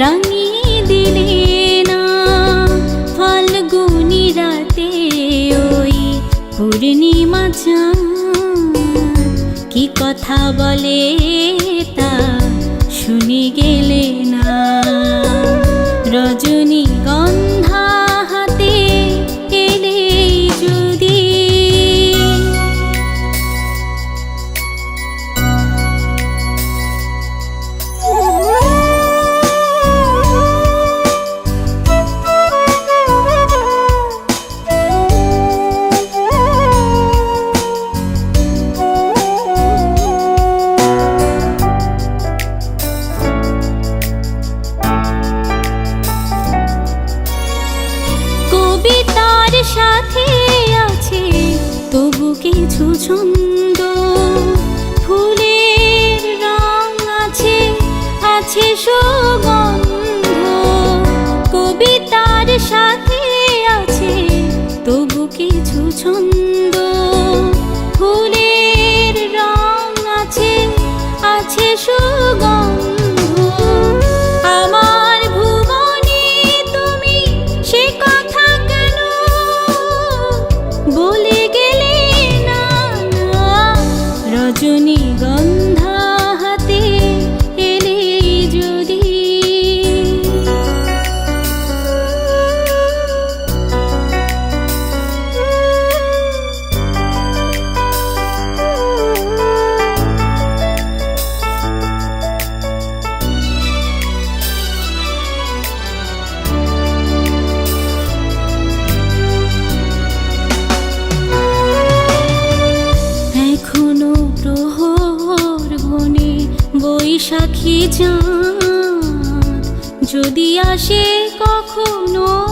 রাঙিয়ে দিলে না ফাল্গুনি রাতে ওই পূর্ণিমা চাঁদ কি কথা বলে তা 天。সাক্ষী যদি আসে কখনো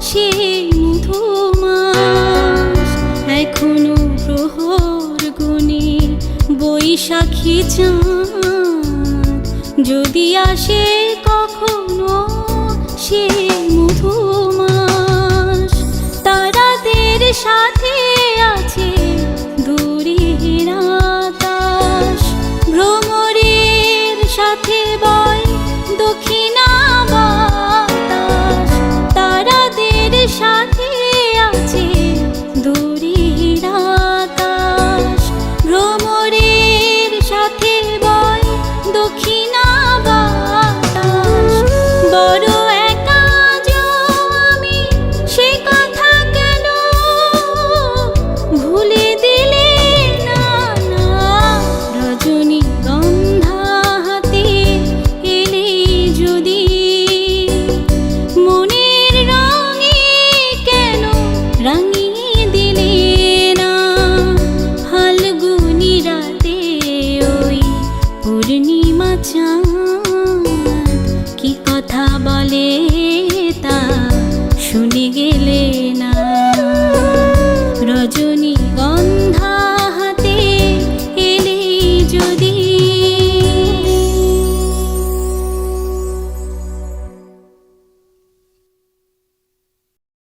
সে মধুমাস এখনও প্রহর গুণে বৈশাখী চাঁদ। যদি আসে কখনো সে 江